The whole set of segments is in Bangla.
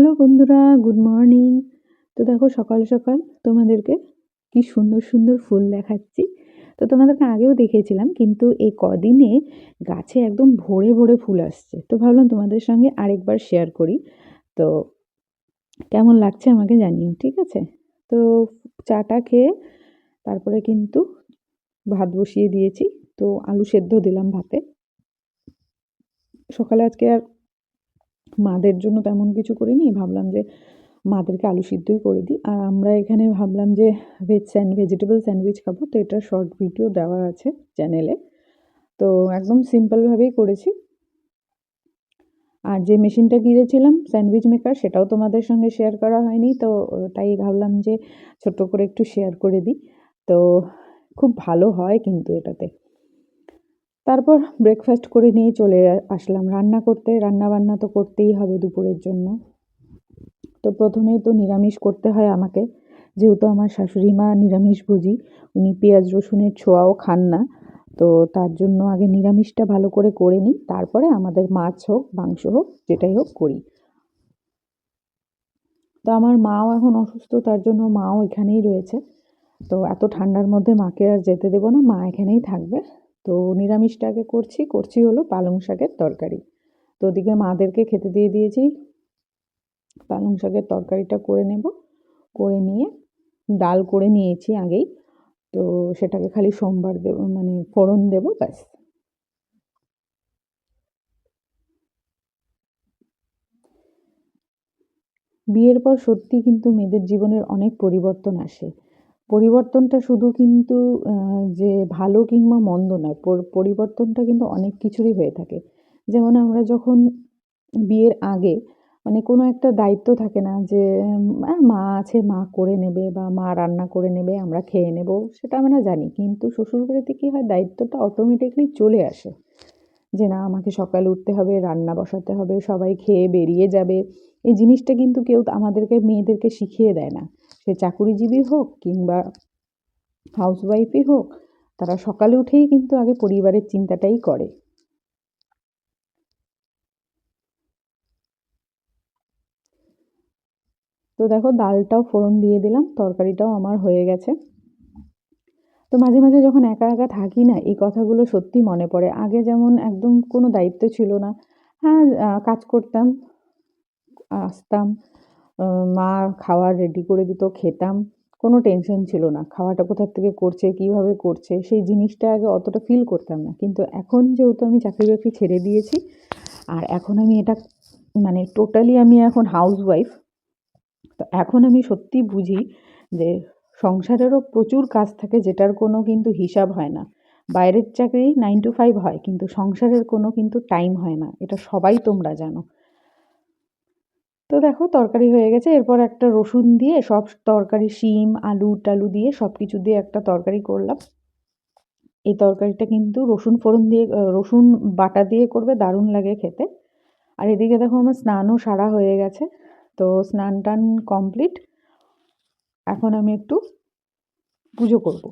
হ্যালো বন্ধুরা, গুড মর্নিং। তো দেখো সকাল সকাল তোমাদেরকে কি সুন্দর সুন্দর ফুল দেখাচ্ছি। তো তোমাদেরকে আগেও দেখিয়েছিলাম, কিন্তু এই কদিনে গাছে একদম ভরে ভরে ফুল আসছে। তো ভাবলাম তোমাদের সঙ্গে আরেকবার শেয়ার করি। তো কেমন লাগছে আমাকে জানিও, ঠিক আছে? তো চাটা খেয়ে তারপরে কিন্তু ভাত বসিয়ে দিয়েছি। তো আলু সেদ্ধ দিলাম ভাতে। সকালে আজকে আর মাদের জন্য তেমন কিছু করিনি, ভাবলাম যে মাদেরকে আলু সিদ্ধই করে দিই। আর আমরা এখানে ভাবলাম যে ভেজ স্যান্ড ভেজিটেবল স্যান্ডউইচ খাব, তো এটা শর্ট ভিডিও দেওয়া আছে চ্যানেলে তো একদম সিম্পলভাবেই করেছি। আর যে মেশিনটা কিনেছিলাম স্যান্ডউইচ মেকার সেটাও তোমাদের সঙ্গে শেয়ার করা হয়নি, তো তাই ভাবলাম যে ছোট্ট করে একটু শেয়ার করে দিই। তো খুব ভালো হয় কিন্তু এটাতে। তারপর ব্রেকফাস্ট করে নিয়ে চলে আসলাম। রান্না করতে রান্না বান্না তো করতেই হবে দুপুরের জন্য। তো প্রথমেই তো নিরামিষ করতে হয় আমাকে। যেহেতু আমার শাশুড়ি মা নিরামিষ নিরামিষভোজী উনি পেঁয়াজ, রসুনের ছোঁয়াও খান না। তো তার জন্য আগে নিরামিষটা ভালো করে করে নিই। তারপরে আমাদের মাছ হোক, মাংস হোক, যেটাই হোক করি। তো আমার মাও এখন অসুস্থ, তার জন্য মাও এখানেই রয়েছে। তো এত ঠান্ডার মধ্যে মাকে আর যেতে দেবো না, মা এখানেই থাকবে। তো নিরামিষটাকে করছি করছি হলো পালং শাকের তরকারি। তো ওদিকে মাদেরকে খেতে দিয়ে দিয়েছি। পালং শাকের তরকারিটা করে নেব। করে নিয়ে ডাল করে নিয়েছি আগেই। তো সেটাকে খালি সোমবার দেব মানে ফোড়ন দেব, ব্যাস। বিয়ের পর সত্যি কিন্তু মেয়েদের জীবনের অনেক পরিবর্তন আসে। পরিবর্তনটা শুধু কিন্তু যে ভালো কিংবা মন্দ নয় পরিবর্তনটা কিন্তু অনেক কিছুরই হয়ে থাকে। যেমন আমরা যখন বিয়ের আগে মানে কোনো একটা দায়িত্ব থাকে না যে মা আছে, মা করে নেবে বা মা রান্না করে নেবে, আমরা খেয়ে নেব, সেটা আমরা জানি। কিন্তু শ্বশুরবাড়িতে কী হয়, দায়িত্বটা অটোমেটিকলি চলে আসে। যে না, আমাকে সকালে উঠতে হবে, রান্না বসাতে হবে, সবাই খেয়ে বেরিয়ে যাবে। এই জিনিসটা কিন্তু কেউ আমাদেরকে, মেয়েদেরকে শিখিয়ে দেয় না। সে চাকুরিজীবী হোক কিংবা হাউসওয়াইফই হোক, তারা সকালে উঠেই কিন্তু আগে পরিবারের চিন্তাটাই করে। তো দেখো, ডালটাও ফোড়ন দিয়ে দিলাম, তরকারিটাও আমার হয়ে গেছে। তো মাঝে মাঝে যখন একা একা থাকি না, এই কথাগুলো সত্যি মনে পড়ে। আগে যেমন একদম কোনো দায়িত্ব ছিল না হ্যাঁ কাজ করতাম, আসতাম মা খাওয়ার রেডি করে দিত, খেতাম। কোনো টেনশন ছিল না। খাওয়াটা কোথার থেকে করছে, কীভাবে করছে, সেই জিনিসটা আগে অতটা ফিল করতাম না। কিন্তু এখন যেহেতু আমি চাকরি বাকরি ছেড়ে দিয়েছি, আর এখন আমি এটা মানে টোটালি আমি এখন হাউস ওয়াইফ তো এখন আমি সত্যি বুঝি যে সংসারেরও প্রচুর কাজ থাকে যেটার কোনো কিন্তু হিসাব হয় না। বাইরের চাকরি নাইন টু ফাইভ হয়, কিন্তু সংসারের কোনো কিন্তু টাইম হয় না। এটা সবাই তোমরা জানো। তো দেখো তরকারি হয়ে গেছে। এরপর একটা রসুন দিয়ে সব তরকারি, শিম, আলু টালু দিয়ে সব কিছু দিয়ে একটা তরকারি করলাম। এই তরকারিটা কিন্তু রসুন ফোড়ন দিয়ে রসুন বাটা দিয়ে করবে, দারুণ লাগে খেতে। আর এদিকে দেখো আমার স্নানও সারা হয়ে গেছে। তো স্নান টান কমপ্লিট। এখন আমি একটু পুজো করব।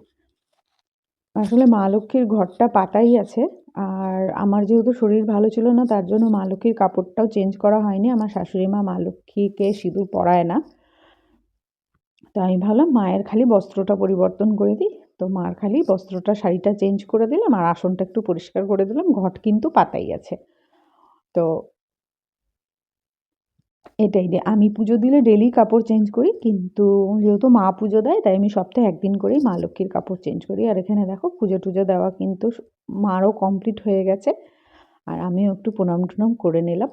আসলে মা লক্ষ্মীর ঘরটা পাতাই আছে। আর আমার যেহেতু শরীর ভালো ছিল না, তার জন্য মা লক্ষ্মীর কাপড়টাও চেঞ্জ করা হয়নি। আমার শাশুড়ি মা মা লক্ষ্মীকে সিঁদুর পরায় না। তো আমি ভাবলাম মায়ের খালি বস্ত্রটা পরিবর্তন করে দিই। তো মার খালি বস্ত্রটা, শাড়িটা চেঞ্জ করে দিলাম আর আসনটা একটু পরিষ্কার করে দিলাম। ঘট কিন্তু পাতাই আছে। তো এটাই আমি পুজো দিলে ডেলি কাপড় চেঞ্জ করি, কিন্তু যেহেতু মা পুজো দেয়, তাই আমি সপ্তাহে একদিন করেই মা লক্ষ্মীর কাপড় চেঞ্জ করি। আর এখানে দেখো, পুজো টুজো দেওয়া কিন্তু মারও কমপ্লিট হয়ে গেছে। আর আমিও একটু প্রণাম টুনাম করে নিলাম।